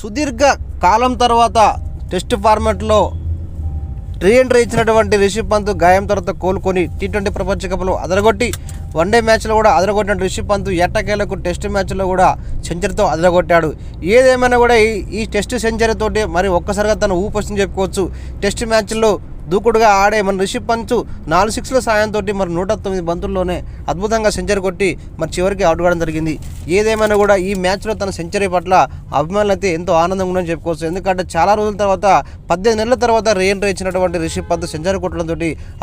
సుదీర్ఘ కాలం తర్వాత టెస్ట్ ఫార్మాట్లో రీఎంట్రీ ఇచ్చినటువంటి రిషబ్ పంత్ గాయం తర్వాత కోలుకొని టీ ట్వంటీ ప్రపంచ కప్లో అదరగొట్టి వన్డే మ్యాచ్లో కూడా అదరగొట్టిన రిషబ్ పంత్ ఎట్టకేలకు టెస్ట్ మ్యాచ్లో కూడా సెంచరీతో అదరగొట్టాడు. ఏదేమైనా కూడా ఈ ఈ టెస్ట్ సెంచరీతోటి మరి ఒక్కసారిగా తను ఊపొస్తుందని చెప్పుకోవచ్చు. టెస్ట్ మ్యాచ్లో దూకుడుగా ఆడే మన రిషబ్ పంత్ నాలుగు సిక్స్ల సాయంతో మరి నూట తొమ్మిది బంతుల్లోనే అద్భుతంగా సెంచరీ కొట్టి మరి చివరికి అవుట్ కావడం జరిగింది. ఏదేమైనా కూడా ఈ మ్యాచ్లో తన సెంచరీ పట్ల అభిమానులు అయితే ఎంతో ఆనందంగా ఉందని చెప్పుకోవచ్చు. ఎందుకంటే చాలా రోజుల తర్వాత పద్దెనిమిది నెలల తర్వాత రీఎంట్రీ ఇచ్చినటువంటి రిషబ్ పంత్ సెంచరీ కొట్టడంతో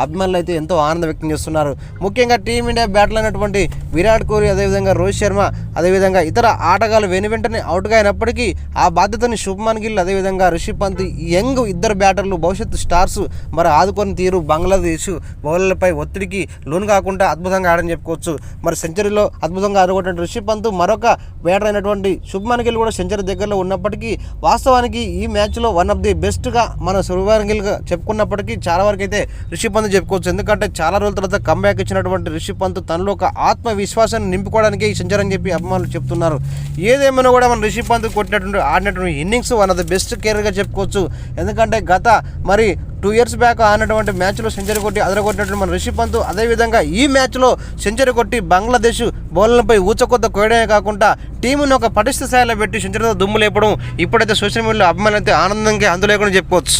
అభిమానులు అయితే ఎంతో ఆనందం వ్యక్తం చేస్తున్నారు. ముఖ్యంగా టీమిండియా బ్యాటిల్ అయినటువంటి విరాట్ కోహ్లీ అదేవిధంగా రోహిత్ శర్మ అదేవిధంగా ఇతర ఆటగాళ్ళు వెను వెంటనే అవుట్గా అయినప్పటికీ ఆ బాధ్యతని శుభ్మన్ గిల్ అదేవిధంగా రిషబ్ పంత్ యంగ్ ఇద్దరు బ్యాటర్లు భవిష్యత్తు స్టార్స్ మరి ఆదుకొని తీరు బంగ్లాదేశ్ బౌలర్లపై ఒత్తిడికి లోను కాకుండా అద్భుతంగా ఆడని చెప్పుకోవచ్చు. మరి సెంచరీలో అద్భుతంగా ఆడుకుంటున్న రిషబ్ పంత్ మరొక బ్యాటర్ అయినటువంటి శుభ్మన్ గిల్ కూడా సెంచరీ దగ్గరలో ఉన్నప్పటికీ వాస్తవానికి ఈ మ్యాచ్లో వన్ ఆఫ్ ది బెస్ట్గా మన శుభ్మన్ గిల్గా చెప్పుకున్నప్పటికీ చాలా వరకు అయితే రిషబ్ పంత్ చెప్పుకోవచ్చు. ఎందుకంటే చాలా రోజుల తర్వాత కంబ్యాక్ ఇచ్చినటువంటి రిషబ్ పంత్ తనలో ఒక ఆత్మవిశ్వాసాన్ని నింపుకోవడానికి ఈ సెంచరీ అని చెప్పి అభిమానులు చెప్తున్నారు. ఏదేమైనా కూడా మన రిషబ్ పంత్ కొట్టినటువంటి ఆడినటువంటి innings one of the best కెరీర్గా చెప్పుకోవచ్చు. ఎందుకంటే గత మరి టూ ఇయర్స్ బ్యాక్ ఆడినటువంటి మ్యాచ్లో సెంచరీ కొట్టి అదరగొట్టినటువంటి మన రిషి పంత్ అదేవిధంగా ఈ మ్యాచ్లో సెంచరీ కొట్టి బంగ్లాదేశ్ బౌలర్లపై ఊచకొత్త కోయడమే కాకుండా టీమును ఒక పటిష్ట స్థాయిలో పెట్టి సెంచరీతో దుమ్ము లేపడం ఇప్పుడైతే సోషల్ మీడియాలో అభిమానులు అయితే ఆనందంగా అందులేకుండా చెప్పుకోవచ్చు.